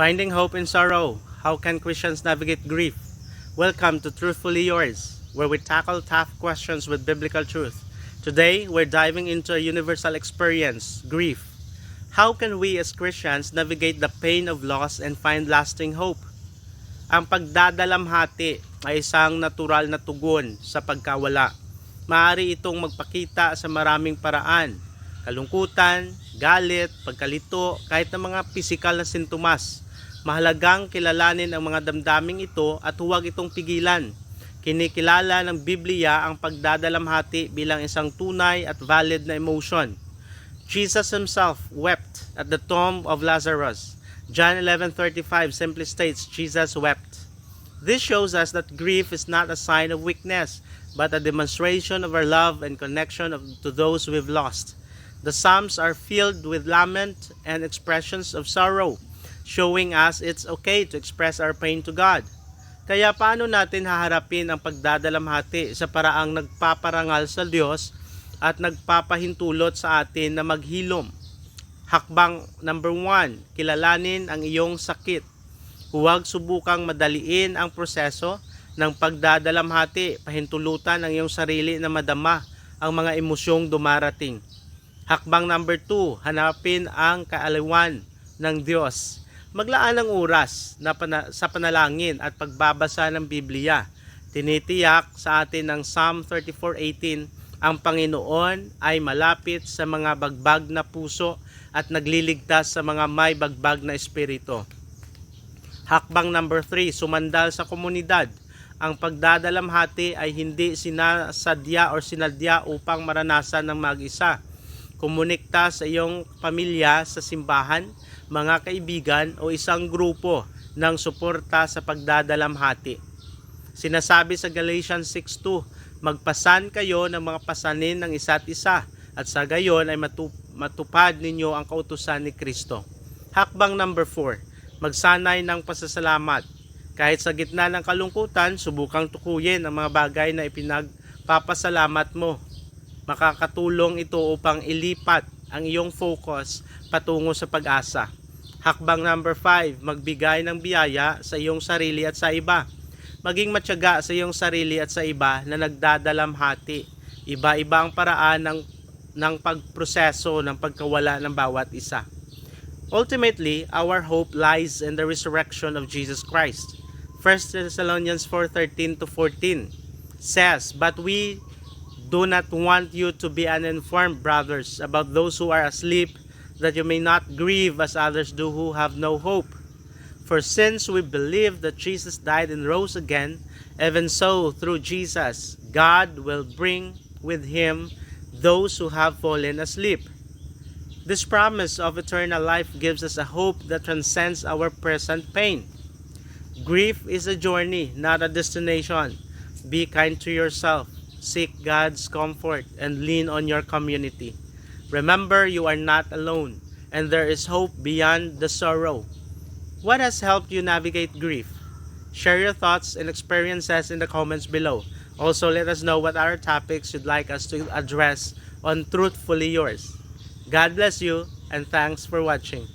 Finding hope in sorrow. How can Christians navigate grief? Welcome to Truthfully Yours, where we tackle tough questions with biblical truth. Today, we're diving into a universal experience, grief. How can we as Christians navigate the pain of loss and find lasting hope? Ang pagdadalamhati ay isang natural na tugon sa pagkawala. Maaari itong magpakita sa maraming paraan. Kalungkutan, galit, pagkalito, kahit ng mga pisikal na sintomas. Mahalagang kilalanin ang mga damdaming ito at huwag itong pigilan. Kinikilala ng Biblia ang pagdadalamhati bilang isang tunay at valid na emotion. Jesus himself wept at the tomb of Lazarus. John 11:35 simply states Jesus wept. This shows us that grief is not a sign of weakness, but a demonstration of our love and connection of, to those we've lost. The Psalms are filled with lament and expressions of sorrow, showing us it's okay to express our pain to God. Kaya paano natin haharapin ang pagdadalamhati sa paraang nagpaparangal sa Diyos at nagpapahintulot sa atin na maghilom? Hakbang number one, kilalanin ang iyong sakit. Huwag subukang madaliin ang proseso ng pagdadalamhati, pahintulutan ang iyong sarili na madama ang mga emosyong dumarating. Hakbang number two, hanapin ang kaaliwan ng Diyos. Maglaan ng oras na pana- sa panalangin at pagbabasa ng Biblia. Tinitiyak sa atin ng Psalm 34:18, ang Panginoon ay malapit sa mga bagbag na puso at nagliligtas sa mga may bagbag na espiritu. Hakbang number 3, sumandal sa komunidad. Ang pagdadalamhati ay hindi sinasadya o sinadya upang maranasan ng mag-isa. Kumunikta sa iyong pamilya sa simbahan, mga kaibigan o isang grupo ng suporta sa pagdadalamhati. Sinasabi sa Galatians 6.2, magpasan kayo ng mga pasanin ng isa't isa at sa gayon ay matu- matupad ninyo ang kautusan ni Kristo. Hakbang number 4, magsanay ng pasasalamat. Kahit sa gitna ng kalungkutan, subukang tukuyin ang mga bagay na ipinagpapasalamat mo. Makakatulong ito upang ilipat ang iyong focus patungo sa pag-asa. Hakbang number 5, magbigay ng biyaya sa iyong sarili at sa iba. Maging matyaga sa iyong sarili at sa iba na nagdadalamhati. Iba-iba ang paraan ng, ng pagproseso ng pagkawala ng bawat isa. Ultimately, our hope lies in the resurrection of Jesus Christ. 1 Thessalonians 4:13 to 14 says, "But we do not want you to be uninformed, brothers, about those who are asleep, that you may not grieve as others do who have no hope. For since we believe that Jesus died and rose again, even so through Jesus, God will bring with him those who have fallen asleep." This promise of eternal life gives us a hope that transcends our present pain. Grief is a journey, not a destination. Be kind to yourself, seek God's comfort, and lean on your community. Remember, you are not alone, and there is hope beyond the sorrow. What has helped you navigate grief? Share your thoughts and experiences in the comments below. Also, let us know what other topics you'd like us to address on Truthfully Yours. God bless you, and thanks for watching.